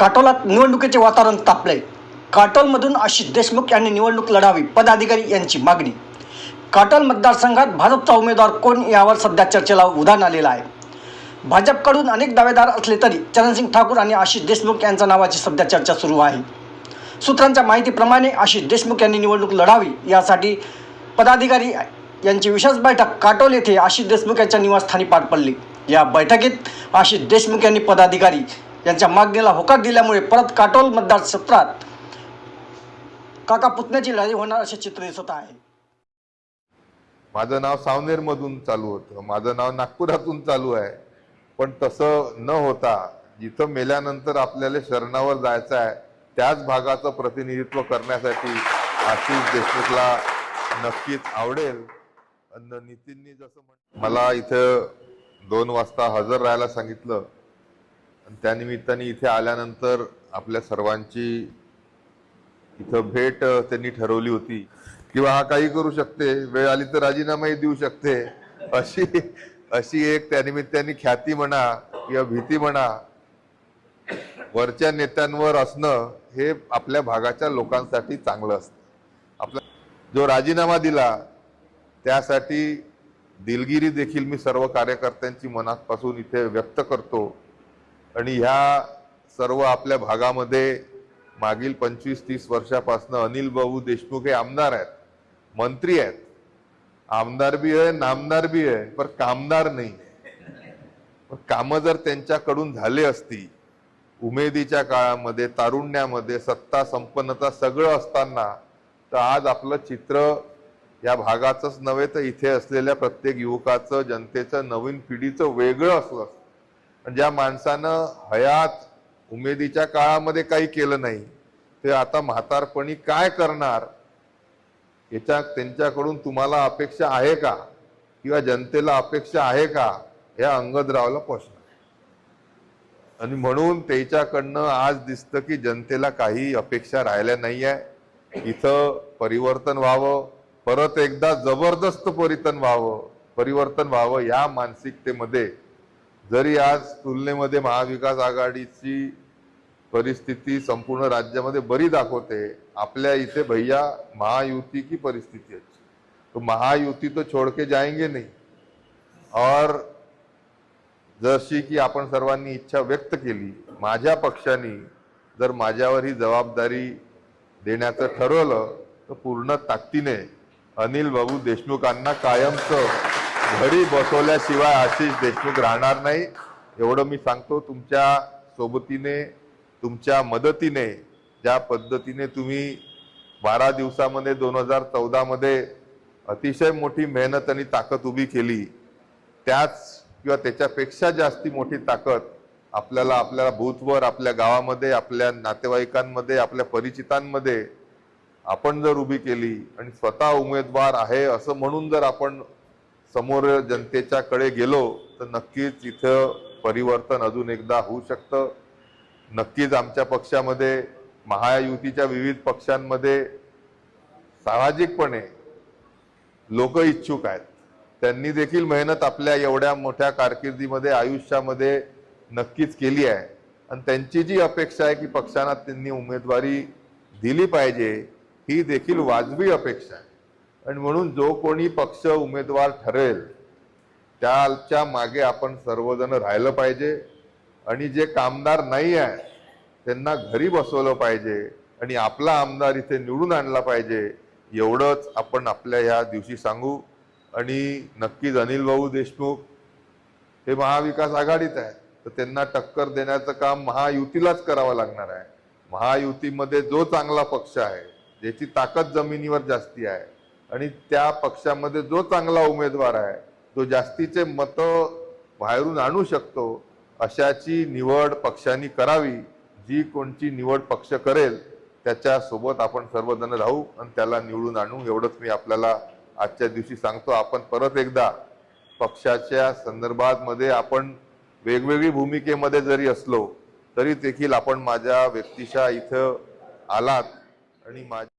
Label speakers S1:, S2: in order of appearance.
S1: काटोलात निवडणुकीचे वातावरण तापले काटोलमधून आशिष देशमुख यांनी निवडणूक लढावी पदाधिकारी यांची मागणी. काटोल मतदारसंघात भाजपचा उमेदवार कोण यावर सध्या चर्चेला उधाण आलेलं आहे. भाजपकडून अनेक दावेदार असले तरी चरणसिंग ठाकूर आणि आशिष देशमुख यांच्या नावाची सध्या चर्चा सुरू आहे. सूत्रांच्या माहितीप्रमाणे आशिष देशमुख यांनी निवडणूक लढावी यासाठी पदाधिकारी यांची विशेष बैठक काटोल येथे आशिष देशमुख यांच्या निवासस्थानी पार पडली. या बैठकीत आशिष देशमुख यांनी पदाधिकारी यांच्या मागणीला होकार दिल्यामुळे परत काटोल मतदार काका पुतण्याची लढाई होणार असे चित्र दिसत आहे.
S2: माझं नाव सावनेर मधून चालू होतं. माझं नाव नागपुरातून चालू आहे. पण तसं न होता जिथं मेल्यानंतर आपल्याला शरणावर जायचं आहे त्याच भागाचं प्रतिनिधित्व करण्यासाठी आशिष देशमुखला नक्कीच आवडेल. अन नितीननी जसं मला इथं दोन वाजता हजर राहायला सांगितलं. त्यानिमित्ताने इथे आल्यानंतर आपल्या सर्वांची इथं भेट त्यांनी ठरवली होती. किंवा हा काही करू शकते वेळ आली तर राजीनामाही देऊ शकते. अशी अशी एक त्यानिमित्ताने ख्याती म्हणा किंवा भीती म्हणा वरच्या नेत्यांवर असणं हे आपल्या भागाच्या लोकांसाठी चांगलं असतं. आपला जो राजीनामा दिला त्यासाठी दिलगिरी देखील मी सर्व कार्यकर्त्यांची मनापासून इथे व्यक्त करतो. आणि ह्या सर्व आपल्या भागामध्ये मागील पंचवीस तीस वर्षापासून अनिल बाबू देशमुख हे आमदार आहेत मंत्री आहेत आमदार बी आहे नामदार बी आहे पर कामदार नाही पण कामं जर त्यांच्याकडून झाले असती उमेदीच्या काळामध्ये तारुण्यामध्ये सत्ता संपन्नता सगळं असताना तर आज आपलं चित्र या भागाचंच नव्हे तर इथे असलेल्या प्रत्येक युवकाचं जनतेचं नवीन पिढीचं वेगळं असलं असतं. पण ज्या माणसानं हयात उमेदीच्या काळामध्ये काही केलं नाही ते आता म्हातारपणी काय करणार? याच्या त्यांच्याकडून तुम्हाला अपेक्षा आहे का? किंवा जनतेला अपेक्षा आहे का? या अंगदरावला पोचणार आणि म्हणून त्याच्याकडनं आज दिसतं की जनतेला काही अपेक्षा राहिल्या नाही आहे इथं परिवर्तन व्हावं परत एकदा जबरदस्त परिवर्तन व्हावं परिवर्तन व्हावं या मानसिकतेमध्ये जरी आज तुलनेमध्ये महाविकास आघाडीची परिस्थिती संपूर्ण राज्यामध्ये बरी दाखवते आपल्या इथे भैया महायुति की परिस्थिती अच्छी तो महायुति तो छोड़ के जाएंगे नहीं. और जशी की आपण सर्वांनी इच्छा व्यक्त केली माझ्या पक्षाने जर माझ्यावर ही जबाबदारी देण्याचं ठरवलं तर पूर्ण ताकदीने अनिल बाबू देशमुखांना कायमचं घरी बसवल्याशिवाय आशिष देशमुख राहणार नाही. एवढं मी सांगतो तुमच्या सोबतीने तुमच्या मदतीने ज्या पद्धतीने तुम्ही बारा दिवसामध्ये दोन हजार चौदामध्ये अतिशय मोठी मेहनत आणि ताकद उभी केली त्याच किंवा त्याच्यापेक्षा जास्ती मोठी ताकद आपल्याला आपल्या बूथवर आपल्या गावामध्ये आपल्या नातेवाईकांमध्ये आपल्या परिचितांमध्ये आपण जर उभी केली आणि स्वतः उमेदवार आहे असं म्हणून जर आपण समोर जनतेच्या कडे गेलो तर नक्कीच इथं परिवर्तन अजून एकदा होऊ शकतं. नक्कीच आमच्या पक्षामध्ये महायुतीच्या विविध पक्षांमध्ये सामाजिकपणे लोक इच्छुक आहेत. त्यांनी देखील मेहनत आपल्या एवढ्या मोठ्या कारकिर्दीमध्ये आयुष्यामध्ये नक्कीच केली आहे. आणि त्यांची जी अपेक्षा आहे की पक्षांना त्यांनी उमेदवारी दिली पाहिजे ही देखील वाजवी अपेक्षा आहे. आणि म्हणून जो कोणी पक्ष उमेदवार ठरेल त्याच्यामागे आपण सर्वजण राहिलं पाहिजे. आणि जे कामदार नाही आहे त्यांना घरी बसवलं पाहिजे आणि आपला आमदार इथे निवडून आणला पाहिजे एवढंच आपण आपल्या ह्या दिवशी सांगू. आणि नक्कीच अनिल भाऊ देशमुख हे महाविकास आघाडीत आहे तर त्यांना टक्कर देण्याचं काम महायुतीलाच करावं लागणार आहे. महायुतीमध्ये जो चांगला पक्ष आहे ज्याची ताकद जमिनीवर जास्ती आहे आणि त्या पक्षामध्ये जो चांगला उमेदवार आहे तो जास्तीचे मतं बाहेरून आणू शकतो अशाची निवड पक्षांनी करावी. जी कोणची निवड पक्ष करेल त्याच्यासोबत आपण सर्वजण राहू आणि त्याला निवडून आणू. एवढंच मी आपल्याला आजच्या दिवशी सांगतो. आपण परत एकदा पक्षाच्या संदर्भात मध्ये आपण वेगवेगळी भूमिकेमध्ये जरी असलो तरी देखील आपण माझ्या व्यक्तिशा इथं आलात आणि माझ्या